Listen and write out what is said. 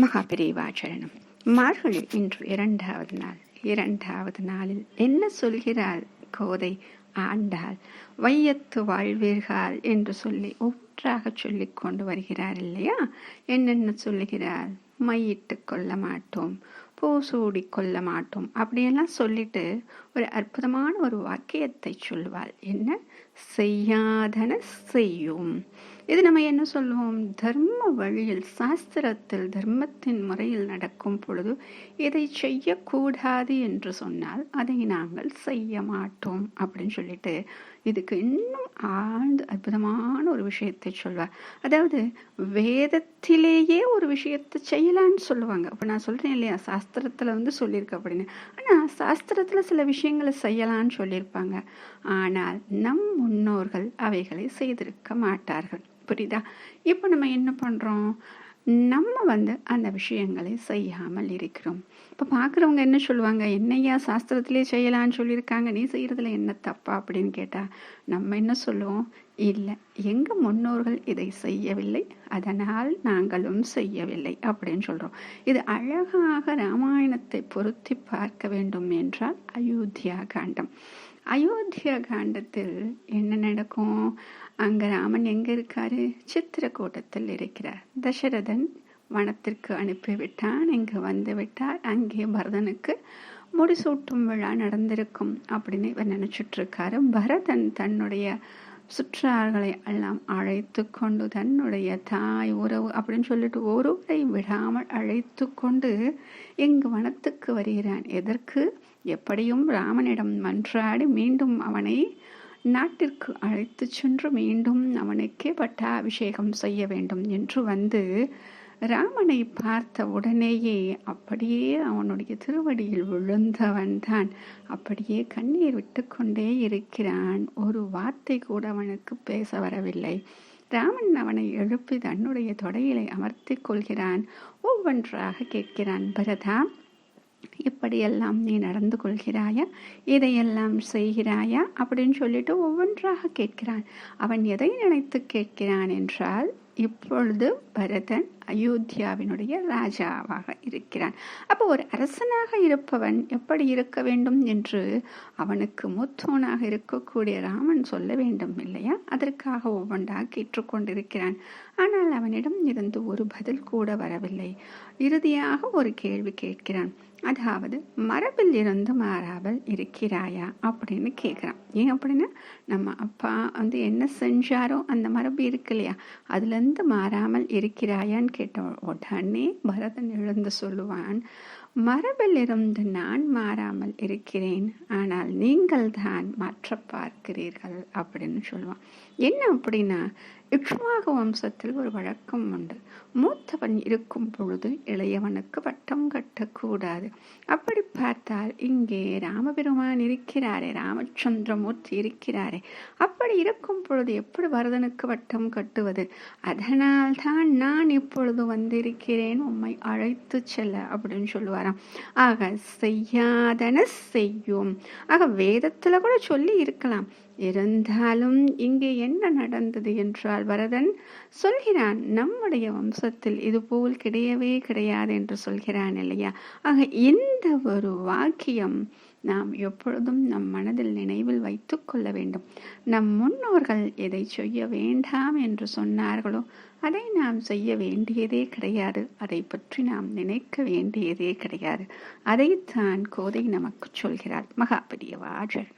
மகாபிரிவாச்சரணம் மார்கழி இன்று இரண்டாவது நாள். இரண்டாவது நாளில் என்ன சொல்கிறாள் கோதை? ஆண்டாள் வையத்து வாழ்வீர்கள் என்று சொல்லி ஒன்றாக சொல்லிக் கொண்டு வருகிறார் இல்லையா? என்னென்ன சொல்லுகிறார் மையிட்டு கொள்ள மாட்டோம் பூசூடி கொள்ள மாட்டோம். அப்படியெல்லாம் சொல்லிட்டு ஒரு அற்புதமான ஒரு வாக்கியத்தை சொல்வாள். என்ன? செய்யாதன செய்யும். இது நம்ம என்ன சொல்லுவோம்? தர்ம வழியில் சாஸ்திரத்தில் தர்மத்தின் முறையில் நடக்கும் பொழுது இதை செய்யக்கூடாது என்று சொன்னால் அதை நாங்கள் செய்ய மாட்டோம் அப்படின்னு சொல்லிட்டு இதுக்கு இன்னும் ஆழ்ந்து அற்புதமான ஒரு விஷயத்தை சொல்வார் அதாவது வேதத்திலேயே ஒரு விஷயத்தை செய்யலான்னு சொல்லுவாங்க. அப்போ நான் சொல்கிறேன் இல்லையா? சாஸ்திரத்தில் வந்து சொல்லியிருக்கு அப்படின்னு. ஆனால் சாஸ்திரத்தில் சில விஷயங்களை செய்யலான்னு சொல்லியிருப்பாங்க. ஆனால் நம் முன்னோர்கள் அவைகளை செய்திருக்க மாட்டார்கள். புரியுதா? இப்போ நம்ம என்ன பண்ணுறோம் நம்ம வந்து அந்த விஷயங்களை செய்யாமல் இருக்கிறோம். இப்போ பார்க்குறவங்க என்ன சொல்லுவாங்க? என்னையா சாஸ்திரத்திலே செய்யலான்னு சொல்லியிருக்காங்க. நீ செய்கிறதுல என்ன தப்பா அப்படின்னு கேட்டால் நம்ம என்ன சொல்லுவோம்? இல்லை எங்கள் முன்னோர்கள் இதை செய்யவில்லை. அதனால் நாங்களும் செய்யவில்லை அப்படின்னு சொல்கிறோம் இது அழகாக ராமாயணத்தை பொருத்தி பார்க்க வேண்டும் என்றால் அயோத்தியா காண்டம். அயோத்தியா காண்டத்தில் என்ன நடக்கும்? அங்க ராமன் எங்க இருக்காரு? சித்திரக்கூட்டத்தில் இருக்கிறார். தசரதன் வனத்திற்கு அனுப்பிவிட்டான் இங்கு வந்து விட்டார் அங்கே பரதனுக்கு முடிசூட்டும் விழா நடந்திருக்கும் அப்படின்னு இவர் நினைச்சிட்டு இருக்காரு பரதன் தன்னுடைய சுற்றார்களை எல்லாம் அழைத்து கொண்டு தன்னுடைய தாய் உறவு அப்படின்னு சொல்லிட்டு ஒருவரை விடாமல் அழைத்து கொண்டு இங்கு வனத்துக்கு வருகிறான். எதற்கு? எப்படியும் ராமனிடம் மன்றாடி மீண்டும் அவனை நாட்டிற்கு அழைத்து சென்று மீண்டும் அவனுக்கே பட்டாபிஷேகம் செய்ய வேண்டும் என்று வந்து ராமனை பார்த்த உடனேயே அப்படியே அவனுடைய திருவடியில் விழுந்தவன் தான். அப்படியே கண்ணீர் விட்டு கொண்டே இருக்கிறான். ஒரு வார்த்தை கூட அவனுக்கு பேச வரவில்லை. ராமன் அவனை எழுப்பி தன்னுடைய தொடையிலை அமர்த்தி கொள்கிறான். ஒவ்வொன்றாக கேட்கிறான் பரதா இப்படியெல்லாம் நீ நடந்து கொள்கிறாயா? இதையெல்லாம் செய்கிறாயா? அப்படின்னு சொல்லிட்டு ஒவ்வொன்றாக கேட்கிறான். அவன் எதை நினைத்து கேட்கிறான் என்றால் இப்பொழுது பரதன் அயோத்தியாவினுடைய ராஜாவாக இருக்கிறான். அப்போ ஒரு அரசனாக இருப்பவன் எப்படி இருக்க வேண்டும் என்று அவனுக்கு மூத்தோனாக இருக்கக்கூடிய ராமன் சொல்ல வேண்டும் இல்லையா? அதற்காக ஒவ்வொன்றாக கேட்டுக்கொண்டிருக்கிறான். ஆனால் அவனிடம் இருந்து ஒரு பதில் கூட வரவில்லை. இறுதியாக ஒரு கேள்வி கேட்கிறான். அதாவது மரபில் இருந்து மாறாமல் இருக்கிறாயா அப்படின்னு கேட்குறான் ஏன் அப்படின்னா நம்ம அப்பா வந்து என்ன செஞ்சாரோ அந்த மரபு இருக்கு இல்லையா? அதுலேருந்து மாறாமல் இருக்கிறாயான்னு கேட்ட உடனே பரதன் எழுந்து சொல்லுவான் மரபில் இருந்து நான் மாறாமல் இருக்கிறேன் ஆனால் நீங்கள் தான் மாற்ற பார்க்கிறீர்கள் அப்படின்னு சொல்லுவான். என்ன அப்படின்னா இக்ஷ்வாக வம்சத்தில் ஒரு வழக்கம் உண்டு. மூத்தவன் இருக்கும் பொழுது இளையவனுக்கு வட்டம் கட்டக்கூடாது. அப்படி பார்த்தால் இங்கே ராமபெருமான் இருக்கிறாரே ராமச்சந்திரமூர்த்தி இருக்கிறாரே. அப்படி இருக்கும் பொழுது எப்படி பரதனுக்கு வட்டம் கட்டுவது? அதனால் தான் நான் இப்பொழுது வந்திருக்கிறேன் உம்மை அழைத்து செல்ல அப்படின்னு சொல்லுவாராம். ஆக செய்யாதன செய்யும். ஆக வேதத்துல கூட சொல்லி இருக்கலாம். இருந்தாலும் இங்கே என்ன நடந்தது என்றால் வரதன் சொல்கிறான் நம்முடைய வம்சத்தில் இதுபோல் கிடையவே கிடையாது என்று சொல்கிறான் இல்லையா? ஆக இந்த ஒரு வாக்கியம் நாம் எப்பொழுதும் நம் மனதில் நினைவில் வைத்து கொள்ள வேண்டும். நம் முன்னோர்கள் எதை செய்ய வேண்டாம் என்று சொன்னார்களோ அதை நாம் செய்ய வேண்டியதே கிடையாது. அதை பற்றி நாம் நினைக்க வேண்டியதே கிடையாது. அதைத்தான் கோதை நமக்கு சொல்கிறார். மகாபெரியவாஜர்